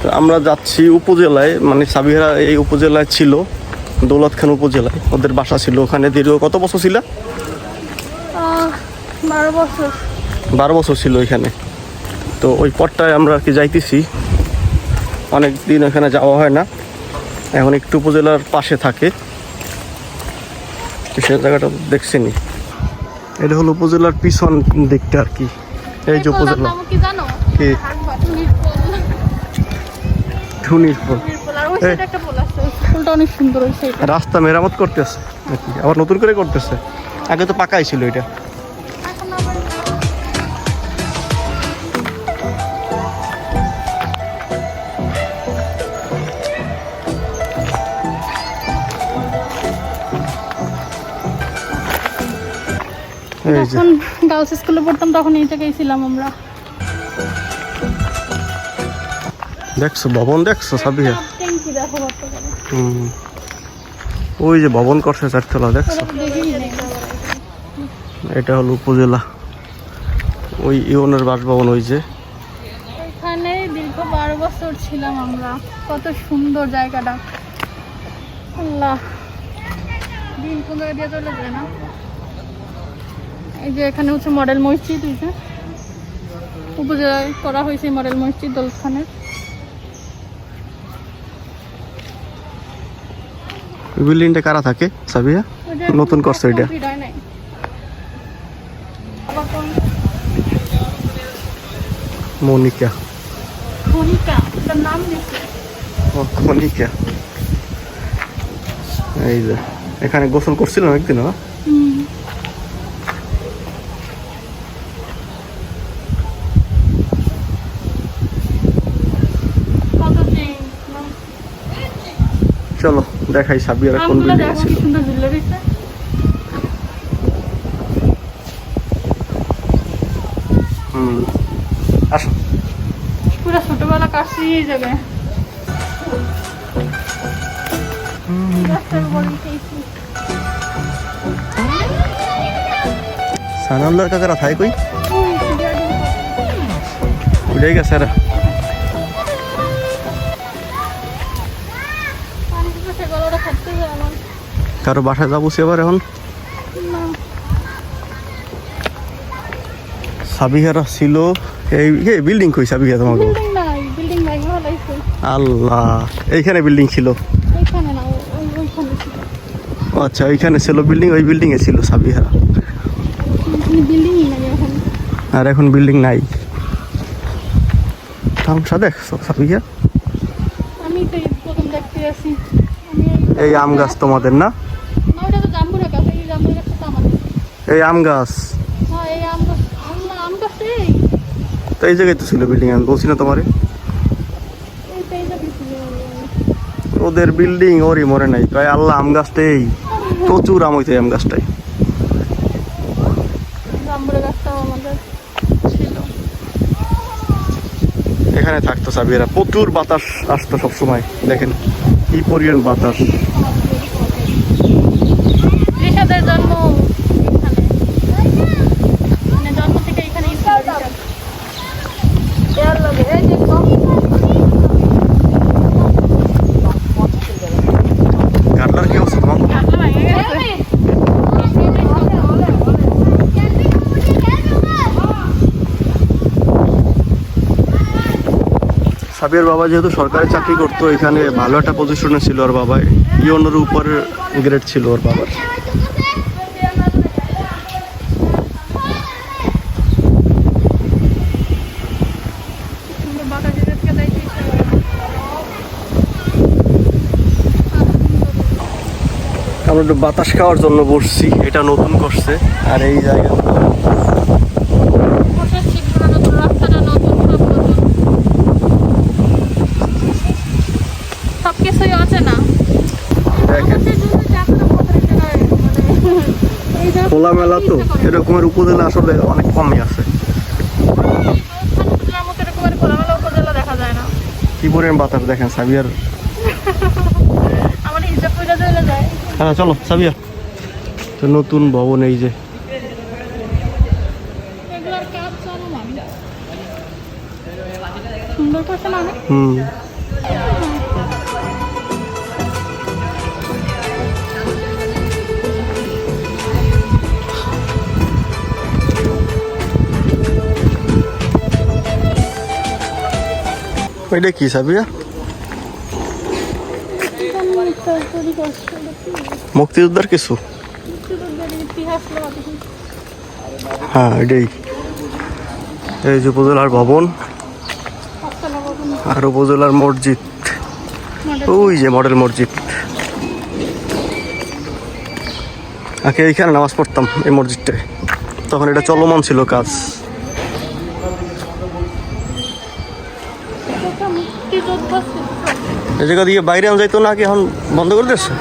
তো আমরা যাচ্ছি উপজেলায় মানে সাবিহারা এই উপজেলায় ছিল দৌলত খান উপজেলায়। ওদের বাসা ছিল ওখানে। দীর্ঘ কত বছর ছিল? বারো বছর। বারো বছর ছিল ওইখানে। তো ওই পথটায় আমরা আর কি যাইতেছি। অনেক দিন ওখানে যাওয়া হয় না। এখন একটু উপজেলার পাশে থাকে। সে জায়গাটা দেখছেনি এটা হলো উপজেলার পিছন দিকটা আর কি। এই যে উপজেলা। কি? পোলটা অনেক সুন্দর রাস্তা মেরামত করতেছে নাকি? আবার নতুন করে করতেছে? আগে তো পাকাই ছিল এটা। যখন গার্লস স্কুলে পড়তাম তখন এই জায়গায় ছিলাম আমরা। দেখছ ভবন দেখছ সাবিয়া। হুম। ওই যে ভবন করছে চারতলা দেখছ। এটা হলো উপজেলা। ওই ইউনের বাসভবন ওই যে। দীর্ঘ বারো বছর ছিলাম আমরা। কত সুন্দর জায়গাটা। আল্লাহ। দিন কোন জায়গা দিয়ে চলে যায় না? এই যে এখানে হচ্ছে মডেল মসজিদ উপজেলায় করা হয়েছে মডেল মসজিদ দৌলত খানের ওই বিল্ডিংটা কারা থাকে? সাবিয়া? নতুন করছে এটা। মনিকা। খনিকা এই যে এখানে গোসল করছিলাম একদিন হ্যাঁ? হুম কত চেঞ্জ চলো দেখাই সাবিয়ারা কোন বিল্ডিং দেখো ছিল। হুম আসো। পুরো ছোটবেলা কাটছি এই জায়গায় কাকারা থাই কই? উঠে গেছে কারও বাসায় যাব এবার এখন? সাবিহারা ছিল এই বিল্ডিং কই সাবিহা তোমাকে? লাগছে আল্লাহ এইখানে বিল্ডিং ছিল? আচ্ছা ওইখানে ছিল। বিল্ডিং ওই বিল্ডিং এ ছিল সাবিহারা। আর এখন বিল্ডিং নাই। তামসা দেখছ সাবিহা এই আম গাছ তোমাদের না? এই আম গাছ। তো এই জায়গায় তো ছিল বিল্ডিং আমি বলছি না তোমারে। ওদের বিল্ডিং ওরই মরে নাই। কয় আল্লাহ, আম গাছটাই প্রচুর আম হইতে আম গাছটাই এখানে থাকতো সাবিয়ারা। প্রচুর বাতাস আসতো সবসময়, দেখেন। কি পরিমাণ বাতাস ঋষাদের জন্ম এখানে মানে জন্ম থেকে এখানেই ছিল ঋষাদ। গাডলার কি অবস্থা তোমার কাটলা ভেঙে গেছে। সাবিয়ার বাবা যেহেতু সরকারি চাকরি করতো, এখানে ভালো একটা পজিশনে ছিল ওর বাবা। ইয়নের উপরের গ্রেড ছিল ওর বাবার। বাতাস খাওয়ার জন্য বসছি, এটা নতুন করছে। আর এই জায়গা বসার সিটগুলো নতুন, রাস্তাটা নতুন, সব নতুন। অচেনা। দেখেন। এই যে খোলামেলা তো এরকমের উপজেলা আসলে অনেক কমই আছে। না। কি পরিমাণ বাতাস দেখেন সাবিয়ার? হ্যাঁ চলো সাবিয়া। তো নতুন ভবন এই যে। না। হুম। ওইটা কি সাবিয়া মুক্তিযোদ্ধার কিছু? হ্যাঁ এটাই। এই যে উপজেলার ভবন আর উপজেলার মসজিদ। ওই যে মডেল মসজিদ। আগে এইখানে নামাজ পড়তাম এই মসজিদটায়। তখন এটা চলমান ছিল কাজ। এই জায়গা দিয়ে বাইরে আনা যাইতো না কি এখন বন্ধ করে এদিকে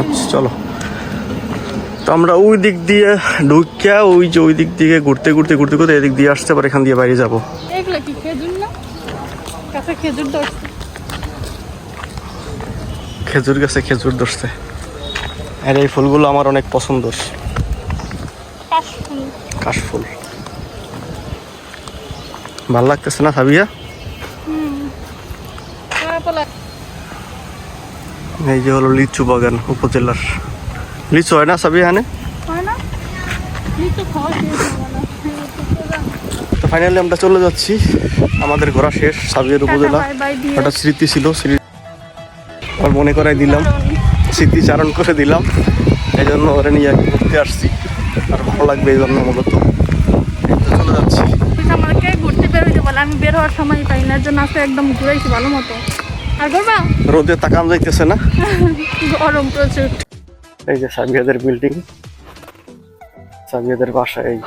আচ্ছা চলো। তো আমরা ওই দিক দিয়ে ঢুকিয়া ওই যে ওই দিক দিকে ঘুরতে ঘুরতে ঘুরতে ঘুরতে এদিক দিয়ে আসতে পারে এখান দিয়ে বাইরে যাব। খেজুর গাছে খেজুর ধরছে। আর এই ফুলগুলো আমার অনেক পছন্দ কাশফুল। ভালো লাগতেছে না সাবিয়া? এই যে হলো লিচু বাগান উপজেলার। লিচু হয় না সাবিয়া হানে হয় তো ফাইনালি আমরা চলে যাচ্ছি। আমাদের ঘোরা শেষ সাবিয়ার উপজেলা। একটা স্মৃতি ছিল স্মৃতি মনে করাই দিলাম। স্মৃতিচারণ করে দিলাম। এই জন্য ওরা নিয়ে ঘুরতে আসছি। আর ভালো লাগবে এই জন্য মূলত। চলে যাচ্ছি। আমাকে ঘুরতে বের বলে আমি বের হওয়ার সময় পাই না জন্য আজকে একদম ঘুরাইছি ভালো মতো। আর করবা রোদে তাকান যাইতেছে না? গরম প্রচুর। এই যে সাবিয়াদের বিল্ডিং সাবিয়াদের বাসা এই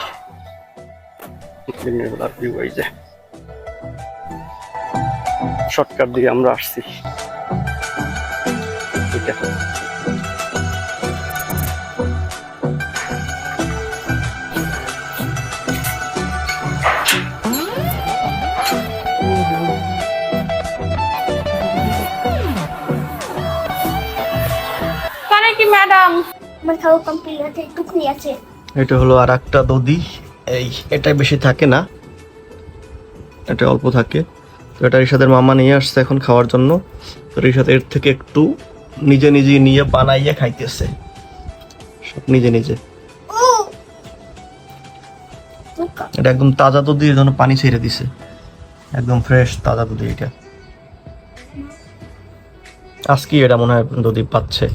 ভিউ এই যে। শর্টকাট দিয়ে আমরা আসছি। এটা। কানে ম্যাডাম আমার খাওয়া কমপ্লিট আছে একটুখানি আছে। এটা হলো আর একটা দধি। এই এটা বেশি থাকে না। এটা অল্প থাকে। তো এটা রিসাদের মামা নিয়ে আসছে এখন খাওয়ার জন্য। তো রিসাদ এর থেকে একটু নিজে নিজে নিয়ে বানাইয়ে খাইতেছে। সব নিজে নিজে। এটা একদম তাজা দুধ জন্য পানি ছেড়ে দিছে। একদম ফ্রেশ তাজা দুধ এটা। আজকে এটা মনে হয় দধি পাচ্ছে।